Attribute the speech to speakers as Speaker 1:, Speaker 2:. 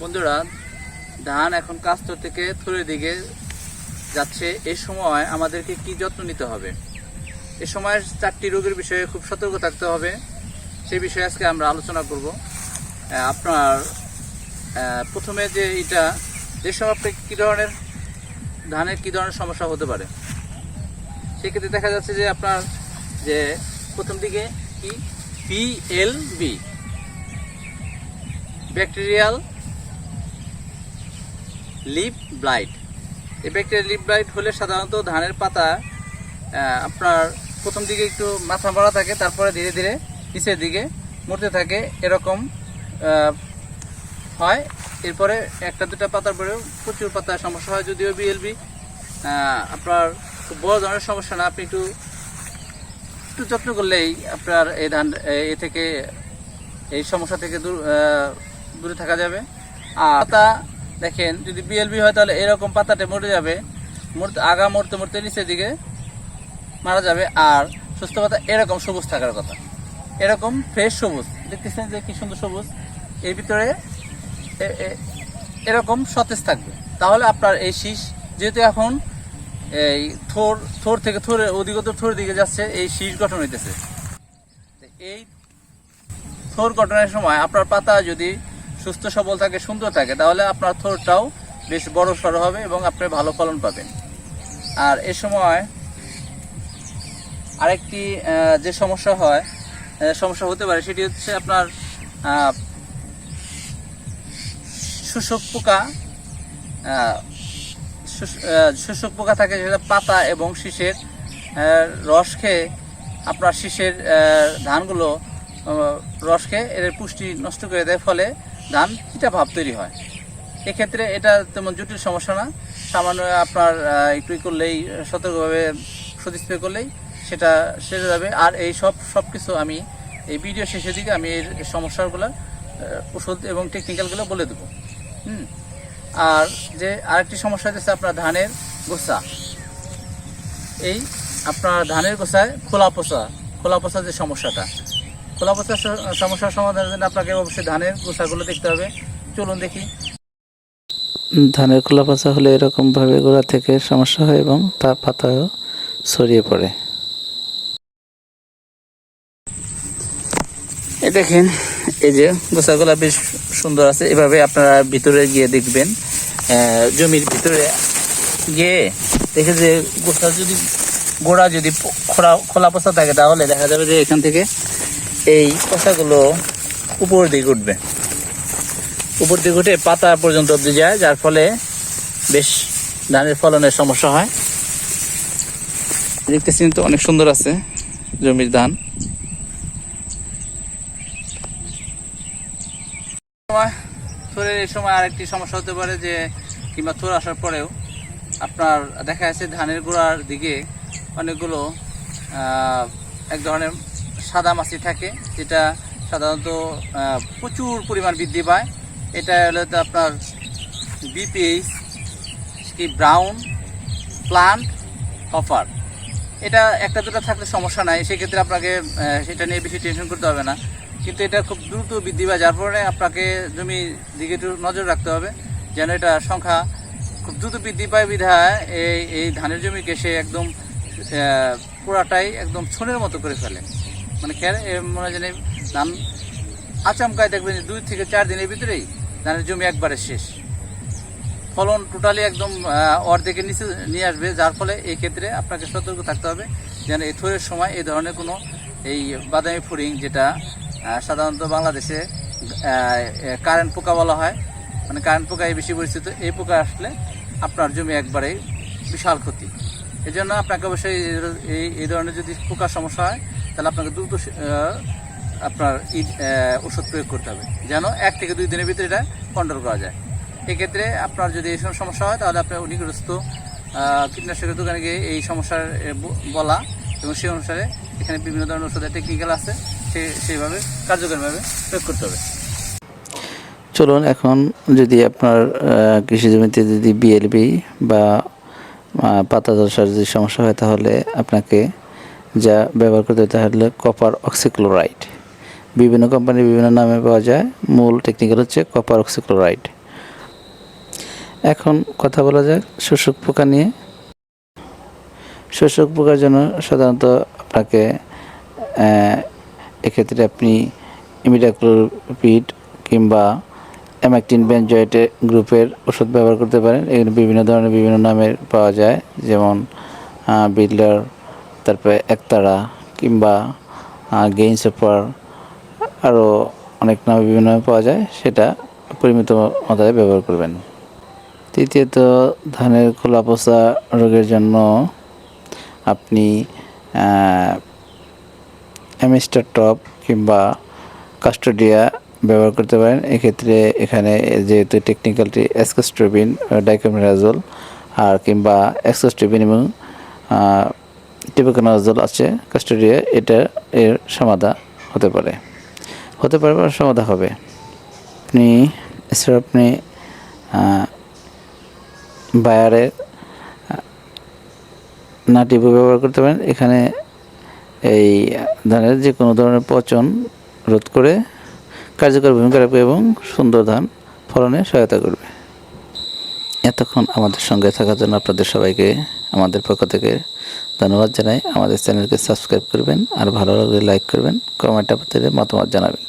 Speaker 1: বন্ধুরা, ধান এখন কাস্তর থেকে থুরের দিকে যাচ্ছে। এ সময় আমাদেরকে কি যত্ন নিতে হবে? এ সময় চারটি রোগের বিষয়ে খুব সতর্ক থাকতে হবে। সেই বিষয়ে আজকে আমরা আলোচনা করব। আপনার প্রথমে যে এটা, যে সময় আপনি কী ধরনের, ধানের কী ধরনের সমস্যা হতে পারে? সেক্ষেত্রে দেখা যাচ্ছে যে আপনার, যে প্রথম দিকে কি? PLB bacterial leaf blight. এই ব্যাকটেরিয়াল লিপ ব্লাইট হলে সাধারণত ধানের পাতা আপনার প্রথম দিকে একটু মাথা মারা থাকে, তারপরে ধীরে ধীরে নিচের দিকে মরতে থাকে, এরকম হয়। এরপরে একটা দুটা পাতার পরেও প্রচুর পাতার সমস্যা হয় যদিও বিএলবি আপনার বড় ধরনের সমস্যা না। আপনি একটু একটু যত্ন করলেই আপনার এই ধান এ থেকে, এই সমস্যা থেকে দূর দূরে থাকা যাবে। আর পাতা দেখেন, যদি বিএলবি হয় তাহলে এরকম পাতাটা মরে যাবে। মরতে আগা মরতে মরতে নিচের দিকে মারা যাবে। আর সুস্থ পাতা এরকম সবুজ থাকার কথা। এরকম ফ্রেশ সবুজ। দেখতেছেন যে কি সুন্দর সবুজ? এর ভিতরে এরকম সতেজ থাকবে। তাহলে আপনার এই শীষ, যেহেতু এখন এই থোর থোর থেকে থোরে অধিকতর থোর দিকে যাচ্ছে, এই শীষ গঠন হইতেছে। এই থোর গঠনের সময় আপনার পাতা যদি সুস্থ, সবল থাকে, সুন্দর থাকে, তাহলে আপনার থোরটাও বেশ বড় সড়ো হবে এবং আপনি ভালো ফলন পাবেন। আর এ সময় আরেকটি যে সমস্যা হয় সমস্যা হতে পারে, সেটি হচ্ছে আপনার শোষক পোকা শোষক পোকা থাকে যেটা পাতা এবং শীষের রস খেয়ে আপনার শীষের ধানগুলো রস খেয়ে এর পুষ্টি নষ্ট করে দেয়, ফলে ধান চিটা ভাব তৈরি হয়। এক্ষেত্রে এটা তেমন জটিল সমস্যা না। সামান্য আপনার একটু করলেই, সতর্কভাবে ওষুধ স্প্রে করলেই সেটা সেরে যাবে। আর এই সব সব কিছু আমি এই ভিডিও শেষের দিকে আমি এর সমস্যাগুলো ওষুধ এবং টেকনিক্যালগুলো বলে দেবো। হুম? আর যে আরেকটি সমস্যা হচ্ছে আপনার ধানের গোসা এই আপনার ধানের গোসায় খোলা পচা খোলা পচা যে সমস্যাটা খোলা পচা সমস্যার সমাধানের জন্য আপনাকে অবশ্যই ধানের গোসাগুলো দেখতে হবে। চলুন দেখি।
Speaker 2: ধানের খোলা পাচা হলে এরকমভাবে গোড়া থেকে সমস্যা হয় এবং তা পাতাও ছড়িয়ে পড়ে।
Speaker 1: এই দেখেন এই যে গোসাগুলা বেশ সুন্দর আছে। এভাবে আপনারা ভিতরে গিয়ে দেখবেন আহ, জমির ভিতরে গিয়ে দেখে যে গোসা যদি গোড়া যদি খোলা খোলা পচা থাকে তাহলে দেখা যাবে যে এখান থেকে এই পচাগুলো উপর দিকে উঠবে। উপর দিকে উঠে পাতা পর্যন্ত অব্দি যায়, যার ফলে বেশ ধানের ফলনের সমস্যা হয়। দেখতেছেন তো অনেক সুন্দর আছে জমির ধান। থোরের এই সময় আরেকটি সমস্যা হতে পারে যে, কিংবা থোর আসার পরেও আপনার দেখা যাচ্ছে ধানের গোড়ার দিকে অনেকগুলো এক ধরনের সাদা মাছি থাকে, যেটা সাধারণত প্রচুর পরিমাণ বৃদ্ধি পায়। এটা হলো তো আপনার বিপিএইচ কি ব্রাউন প্লান্ট কফার এটা একটা দুটো থাকলে সমস্যা নাই, সেক্ষেত্রে আপনাকে সেটা নিয়ে বেশি টেনশন করতে হবে না। কিন্তু এটা খুব দ্রুত বৃদ্ধি পায়, যার ফলে আপনাকে জমির দিকে একটু নজর রাখতে হবে, যেন এটা সংখ্যা খুব দ্রুত বৃদ্ধি পায় বিধায় এই এই ধানের জমিকে সে একদম পুরাটাই একদম ছনের মতো করে ফেলে। মানে খেয়াল এ, মনে হয় ধান আচমকায় দেখবেন দুই থেকে চার দিনের ভিতরেই ধানের জমি একবারে শেষ। ফলন টোটালি একদম অর্ধেকের নিচে নিয়ে আসবে, যার ফলে এই ক্ষেত্রে আপনাকে সতর্ক থাকতে হবে যেন এই থোরের সময় এই ধরনের কোনো এই বাদামি ফুরিং যেটা সাধারণত বাংলাদেশে কারেন্ট পোকা বলা হয় মানে কারেন্ট পোকায় বেশি পরিচিত, এই পোকা আসলে আপনার জমি একবারে বিশাল ক্ষতি। এই জন্য আপনাকে অবশ্যই এই- এই এই ধরনের যদি পোকার সমস্যা হয় তাহলে আপনাকে দ্রুত আপনার ওষুধ প্রয়োগ করতে হবে। যেন এক থেকে দুই দিনের ভিতরে এটা কন্ট্রোল করা যায়। এক্ষেত্রে আপনার যদি এই সমস্যা হয়, তাহলে আপনার নিকটস্থ কীটনাশকের দোকানে গিয়ে এই সমস্যার বলা এবং সেই অনুসারে এখানে বিভিন্ন ধরনের ওষুধের টেকনিক্যাল আছে, সে, সেইভাবে কার্যকরভাবে প্রয়োগ করতে হবে।
Speaker 2: চলুন, এখন যদি আপনার কৃষি জমিতে যদি বিএলবি বা পাতা ধসার যদি সমস্যা হয়, তাহলে আপনাকে যা ব্যবহার করতে হবে তা হলো কপার অক্সিক্লোরাইড বিভিন্ন কোম্পানির বিভিন্ন নামে পাওয়া যায়। মূল টেকনিক্যাল হচ্ছে কপার অক্সিক্লোরাইড এখন কথা বলা যাক শোষক পোকা নিয়ে। শোষক পোকার জন্য সাধারণত আপনাকে এক্ষেত্রে আপনি ইমিডাক্লোপিড কিংবা অ্যামাক্টিন বেনজয়েটে গ্রুপের ওষুধ ব্যবহার করতে পারেন। এগুলো বিভিন্ন ধরনের বিভিন্ন নামের পাওয়া যায়। যেমন বিডলার তারপরে একতারা কিংবা গেইন সুপার আরও অনেক নামে বিভিন্ন নামে পাওয়া যায়, সেটা পরিমিত মাত্রায় ব্যবহার করবেন। তৃতীয়ত, ধানের খোলা পচা রোগের জন্য আপনি অ্যামিস্টার টপ কিংবা কাস্টোডিয়া ব্যবহার করতে পারেন। এক্ষেত্রে এখানে যেহেতু টেকনিক্যালটি এক্সকোস্ট্রোবিন ডাইকোমিরাজল আর কিংবা এক্সকোস্ট্রোবিন এবং টিপোকোনাজল আছে, কাস্টোডিয়া এটা এর সমাধা হতে পারে। হতে পারে বা সমাধা হবে। আপনি এছাড়া আপনি বায়ারের নাটিভু ব্যবহার করতে পারেন। এখানে এই ধানের যে কোনো ধরনের পচন রোধ করে কার্যকর ভূমিকা রাখবে এবং সুন্দর ধান ফলনে সহায়তা করবে। এতক্ষণ আমাদের সঙ্গে থাকার জন্য আপনাদের সবাইকে, আমাদের পক্ষ থেকে ধন্যবাদ জানাই। আমাদের চ্যানেলকে সাবস্ক্রাইব করবেন আর ভালো লাগলে লাইক করবেন, কমেন্ট আপনাদের মতামত জানাবেন।